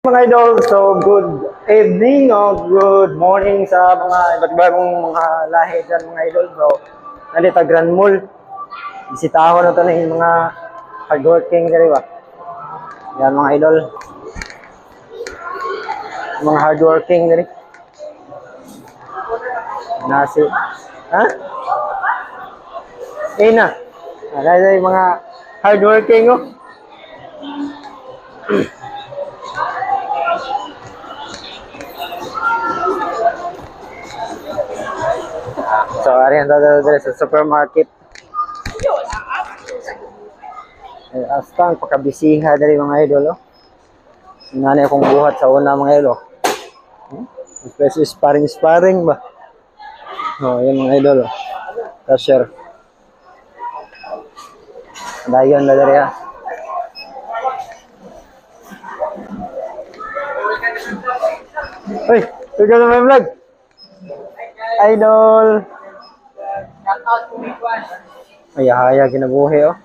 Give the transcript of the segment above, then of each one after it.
Mga idol, so good evening o good morning sa mga iba't ibang mga lahi dyan mga idol. So, nandito Grand Mall. Bisitahon na to na yung mga hardworking ba? Yan mga idol. Mga hardworking dyan. Nasi. Ha? Eh na. Ala yung mga hardworking oh. ari ang dadalo supermarket. Eh, hasta ang pagkabisiha dali mga idol, oh. Nanay akong buhat sa una mga idol, oh. Hmm? Especially sparring-sparring ba? Oh, yan mga idol, oh. Cashier. Dayon na dali, ah. Uy, ikaw na may vlog. Idol. Ay, haya kinabuhi, oh.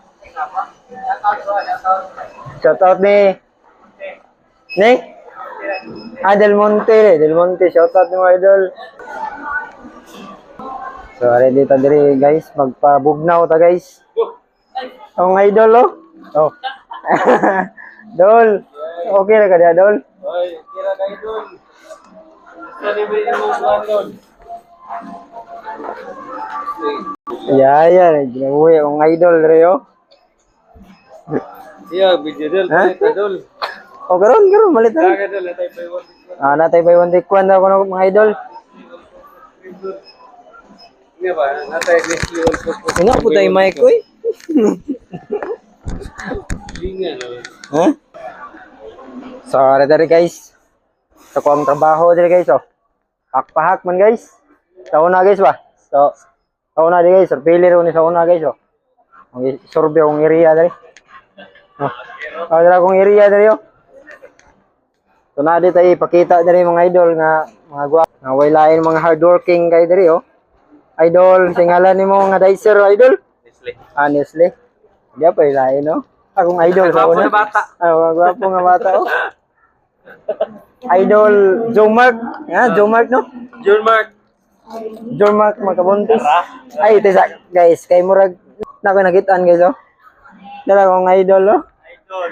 Shout out ni ni Ah, Del Monte, Del Monte, shout out ni mga idol. So, ready ta diri guys, magpabugnaw ta guys. Oh, mga idol, oh. Oh. Dol. Okay na ka dia, Dol. Oy, kira kayo dun. Sa libre mo dun. Yeah, yeah, ginabuhi ang idol oh. Iya, video dul, Ha? na dul. Oh, karon, karon, malit na. Kaya dul, natay pa yung Ah, natay by one one daw ko mga idol. Nga ba, natay po po. Nga po tayo nga, no. Ha? So, ari dari guys. Sa ko ang trabaho diri guys oh. Hak-pahak man guys. Sa una guys ba? So, sa una di guys, pili ro ni sa una guys oh. Ang survey ang area dari. Oh. Ah, dira kong area dari oh. So na di tayo ipakita dari mga idol nga mga gwa nga way lain mga hardworking kay diri oh. Idol, singalan nimo nga Dicer idol. Nestle. Honestly. Hindi pa ilahin, no? Akong idol sa una. na bata. Ah, gwapo nga bata, oh. Idol, Joe Mark. Ah, Joe Mark, no? John Mark. Joe Mark, makabuntis. Ay, tisa, guys, kay Murag, na ko nakitaan, guys, oh. Dala kong idol, oh. Idol.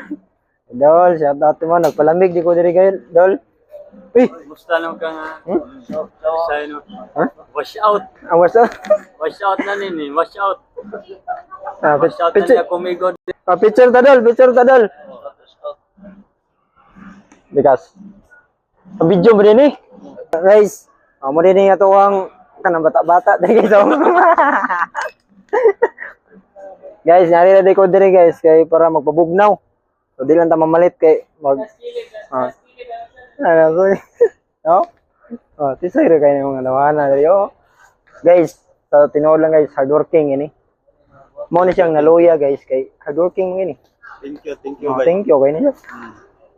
Idol, shout out mo. Nagpalamig, di ko diri, guys, idol. Uy, Musta lang ka nga. Hmm? Sa ano. ha? Wash out. Awas, oh. Wash out na nini. Wash out. Ah, Wash out na kumigod. ah, picture tadol, picture tadol. Bikas. Ang video mo din eh. Guys, oh, mo din nga ang kanang bata-bata dahil guys. Guys, nyari na ko diri guys kay para magpabugnaw. So di lang ta mamalit kay mag ah. Ano ko? No? Oh, tisay ra kay mga nawana diri oh. Guys, sa tinuod lang guys, hardworking ini. Mo ni siyang naluya guys kay hardworking ini. Thank you, thank Oh, thank you kay niya.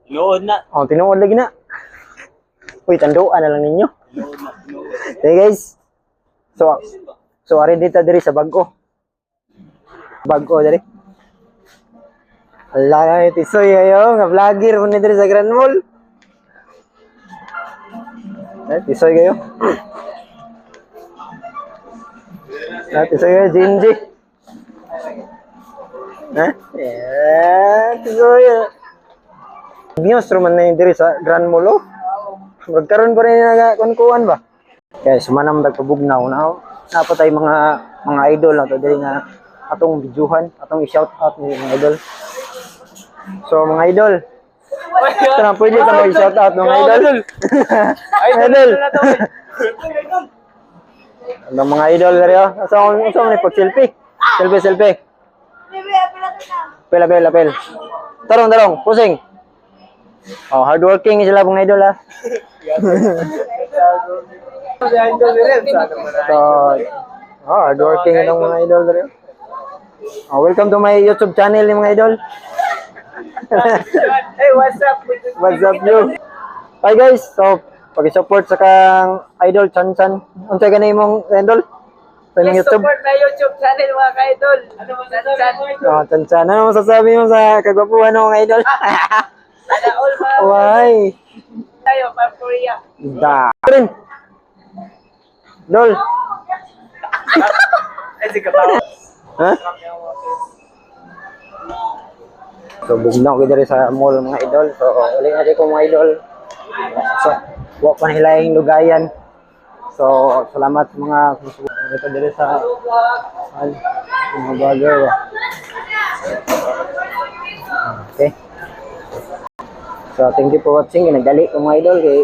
Inood na. Oh, tinuod lagi na. Uy, tanduan na lang ninyo. Na. Okay guys. So, so ari dito diri sa bago. Bago diri. Ala, tisoy ayo nga vlogger ni diri sa Grand Mall. Eh, tisoy kayo. Ah, tisoy kayo, Jinji. Eh, tisoy. News roman na diri sa Grand Mall, oh. Magkaroon pa rin na kunkuan ba? Kaya sumanam nagpabugnaw na ako. Napatay mga mga idol na to dili nga atong bidyuhan, atong i-shout out ni mga idol. So mga idol, Tara, pwede ka mag shout out mga idol. idol. Ano mga idol dere oh. Asa ko ko ni pag selfie. Selfie selfie. Pela pela pel. Tarong tarong, pusing. Oh, hardworking sila mga idol ah. So, oh, hardworking ng mga idol dere. Oh, welcome to my YouTube channel mga idol. Hey, what's up? What's up, you? Hi guys, so pag-support sa kang idol Chan Chan. Unsay ka na imong idol? Sa imong YouTube? support na YouTube channel mga ka-idol. Ano mo sa Oh, Chan Chan. Ano masasabi mo sa kagwapuhan ng mga idol? Ala all mga Why? tayo, pa Korea. Da. Rin. Dol. Ay, si Kapaw. Ha? So, bugnaw ko diri sa mall mga idol. So, uli na ko mga idol. So, wa pa hilayang lugayan. So, salamat sa mga susuko dito diri sa ay, mga bagay. ba. Okay. So, thank you for watching. Nagdali ko mga idol. Kay